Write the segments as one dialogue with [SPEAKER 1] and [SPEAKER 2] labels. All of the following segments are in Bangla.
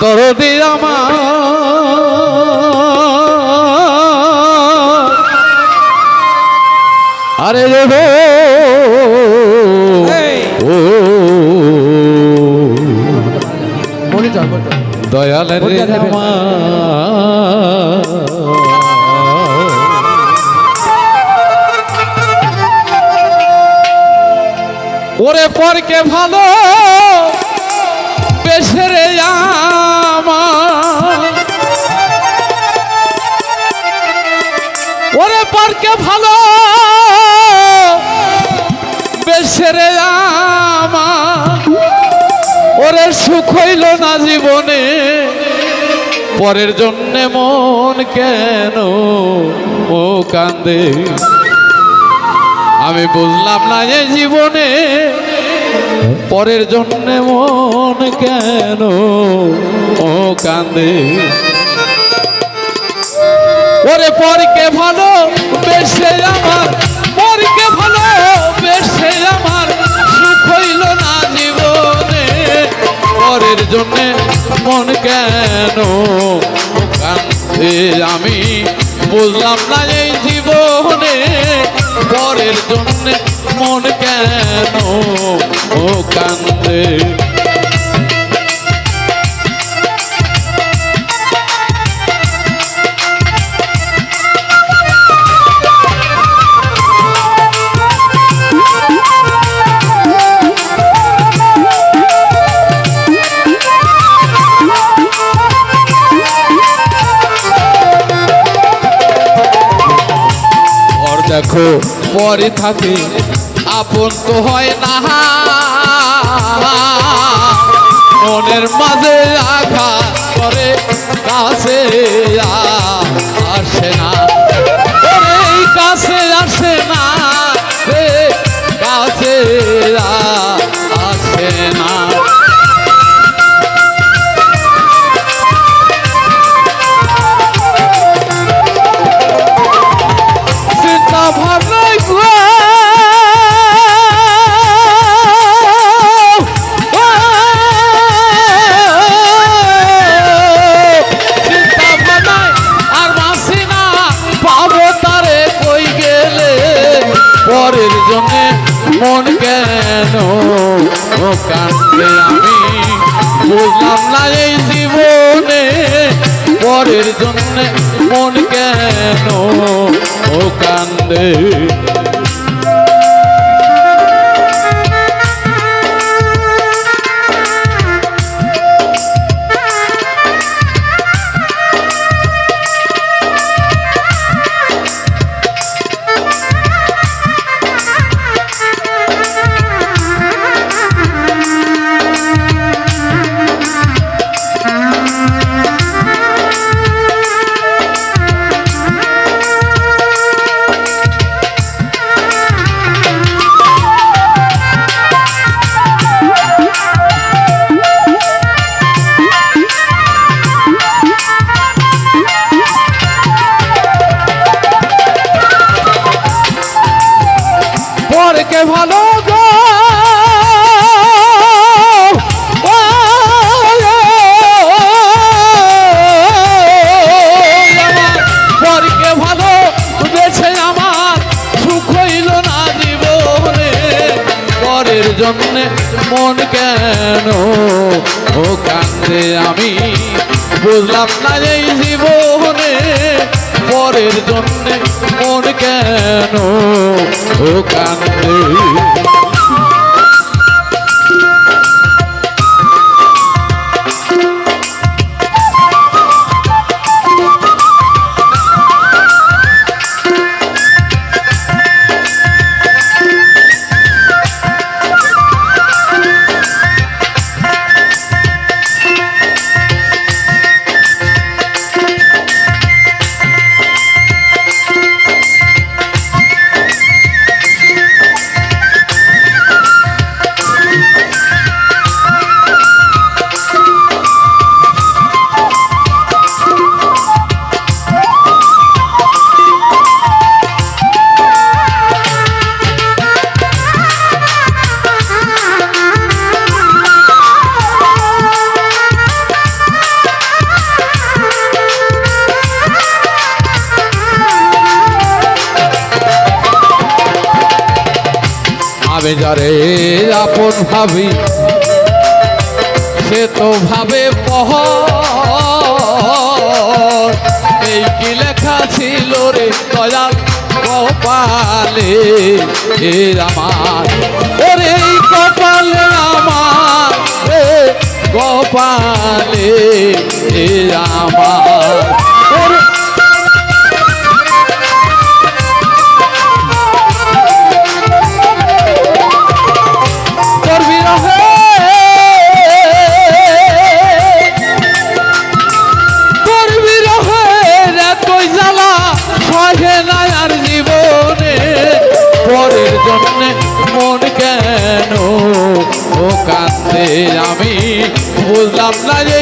[SPEAKER 1] দরদি আমার। আরে রে ও।
[SPEAKER 2] মনিটর
[SPEAKER 1] রে আমার। ওরে পরকে ভালো বেশে রে আমার। ওরে পরকে ভালো বেশে রে আমার। ওরে সুখ হইল না জীবনে, পরের জন্যে মন কেন ও কান্দে? আমি বুঝলাম না যে জীবনে পরের জন্যে মন কেন? ও কান্দে। ওরে পরকে ভালো বেশে আমার, পরকে ভালো বেশে আমার, সুখ হইল না জীবনে পরের জন্যে মন কেন? কান্দে। আমি বুঝলাম না এই জীবনে ও কান্দে। দেখো পরে থাকে। আপন তো হয় না। কেন? কান্দে আমি। বুঝলাম না এই জীবনে পরের জন্য মন কেন? ও কান্দে জন্যে মন কেন? ও কান্দে আমি। বুঝলাম না এই জীবনে পরের জন্যে মন কেন? ও কান্দে। আমি যারে আপন ভাবি, সে তো ভাবে পহ এই কি লেখা ছিল রে দয়াল কপালে এ আমার, ওরে কপালে আমার কপালে আমার বুঝলাম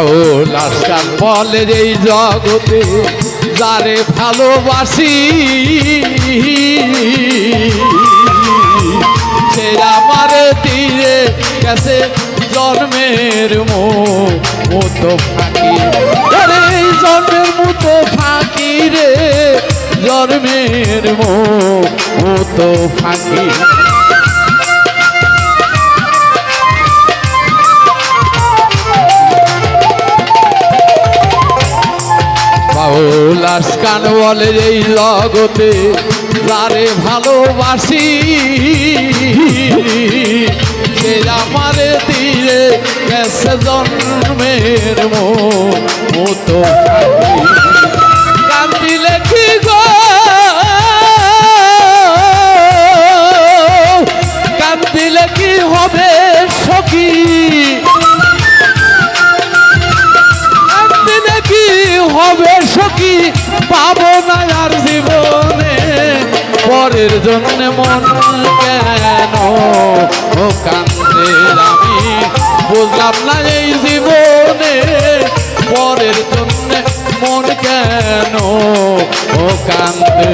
[SPEAKER 1] বাউল আজকাল বলে এই জগতে, যারে ভালোবাসি। সে আমার তীরে গেছে জন্মের মো- মতো ফাঁকি। আরে জন্মের মতো ফাঁকি রে, জন্মের মতো ফাঁকি। বাউল আসকান বলে এই লগতে তারে ভালোবাসি। সে আমারে দিয়ে গেছে জন্মের মতো পরের জন্য মন কেন? ও কান্দে আমি বুঝলাম না এই জীবনে পরের জন্য মন কেন? ও কান্দে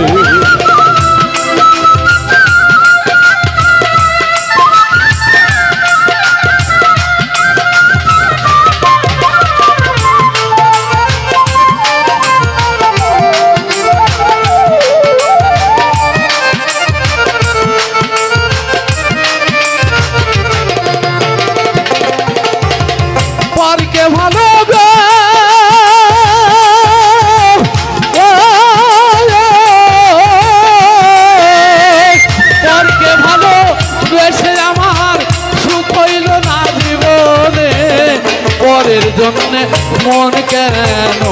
[SPEAKER 1] মন কেন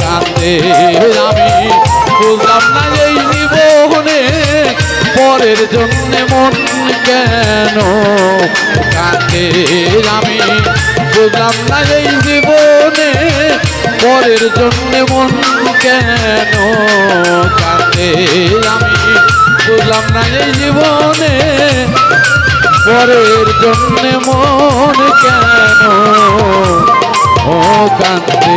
[SPEAKER 1] কান্দে আমি? বুঝলাম না এই জীবনে পরের জন্য মন কেন কান্দে আমি? বুঝলাম না এই জীবনে পরের জন্য মন কেন কান্দে আমি? বুঝলাম না এই জীবনে পরের জন্য মন কেন ও কান্দে